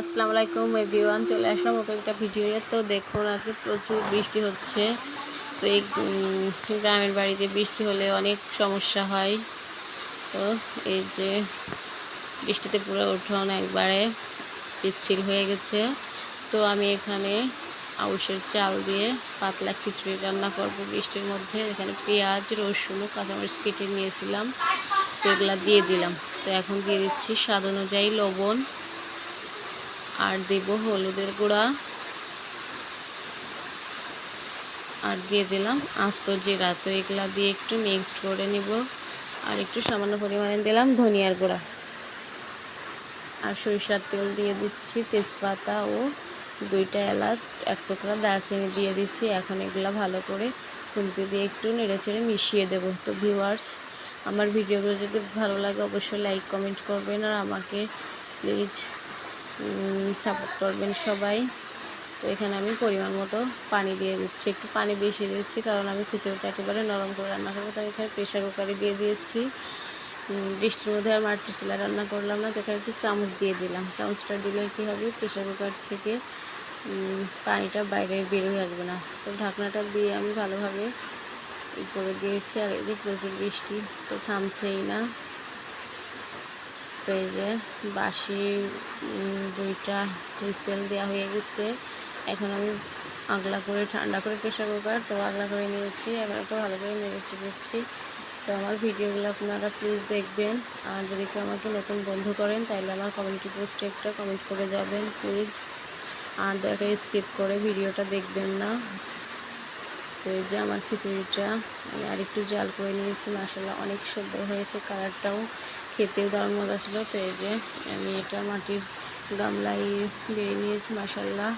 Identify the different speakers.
Speaker 1: আসসালামু আলাইকুম, এভরিওয়ান। চলে আসলাম মতো একটা ভিডিও তো দেখুন, আজকে প্রচুর বৃষ্টি হচ্ছে। তো এই গ্রামের বাড়িতে বৃষ্টি হলে অনেক সমস্যা হয়। তো এই যে বৃষ্টিতে পুরো উঠোন একবারে পিচ্ছিল হয়ে গেছে। তো আমি এখানে আউশের চাল দিয়ে পাতলা খিচুড়ি রান্না করব বৃষ্টির মধ্যে। এখানে পেঁয়াজ, রসুন কাঁচামরিচ কেটে নিয়েছিলাম। তো এগুলা দিয়ে দিলাম। তো এখন দিয়ে দিচ্ছি স্বাদ অনুযায়ী লবণ। আর দেব হলুদের গুঁড়া। আর দিয়ে দিলাম আস্ত জিরা। তো এগুলা দিয়ে একটু মিক্সড করে নিব। আর একটু সামান্য পরিমাণে দিলাম ধনিয়ার গুঁড়া। আর সরিষার তেল দিয়ে দিচ্ছি তেজপাতা ও দুইটা এলাচ। এক টুকরা দারচিনি দিয়ে দিচ্ছি। এখন এগুলা ভালো করে খুন্তি দিয়ে একটু নেড়ে চেড়ে মিশিয়ে দেবো। তো ভিউয়ার্স আমার ভিডিওগুলো যদি ভালো লাগে অবশ্যই লাইক কমেন্ট করবেন। আর আমাকে প্লিজ সাপোর্ট করবেন সবাই। তো এখানে আমি পরিমাণ মতো পানি দিয়ে দিচ্ছি। একটু পানি বেশি দিচ্ছি কারণ আমি খুচরোটা একেবারে নরম করে রান্না করব। তো আমি এখানে প্রেশার কুকারে দিয়ে দিয়েছি। বৃষ্টির মধ্যে আর মাটির চুলা রান্না করলাম না। তো এখানে একটু চামচ দিয়ে দিলাম। চামচটা দিলে কী হবে? প্রেশার কুকার থেকে পানিটা বাইরে বের হয়ে আসবে না। তো ঢাকনাটা দিয়ে আমি ভালোভাবে ই করে দিয়েছি। আর যে প্রচুর বৃষ্টি, তো থামছেই না। তো এই যে বাসি দুইটা হুইসেল দেওয়া হয়ে গেছে। এখন আমি আগলা করে ঠান্ডা করে প্রেশার কুকার, তো আগলা করে নিয়েছি, এখন একটু ভালো করে মেরেছি দিচ্ছি তো আমার ভিডিওগুলো আপনারা প্লিজ দেখবেন, আর যদি কেউ আমাকে নতুন বন্ধু করেন, তাহলে আমার কমিউনিটি পোস্টে একটা কমেন্ট করে যাবেন প্লিজ আর দয়া স্কিপ করে ভিডিওটা দেখবেন না। তো এই যে আমার খিচুড়িটা, আমি আরেকটু জাল করে নিয়েছি মাসাল্লাহ অনেক সুন্দর হয়েছে কালারটাও খেতেও দারুণ মজা ছিল। তো এই যে আমি এটা মাটির গামলায় বেরিয়ে নিয়েছি মাসাল্লাহ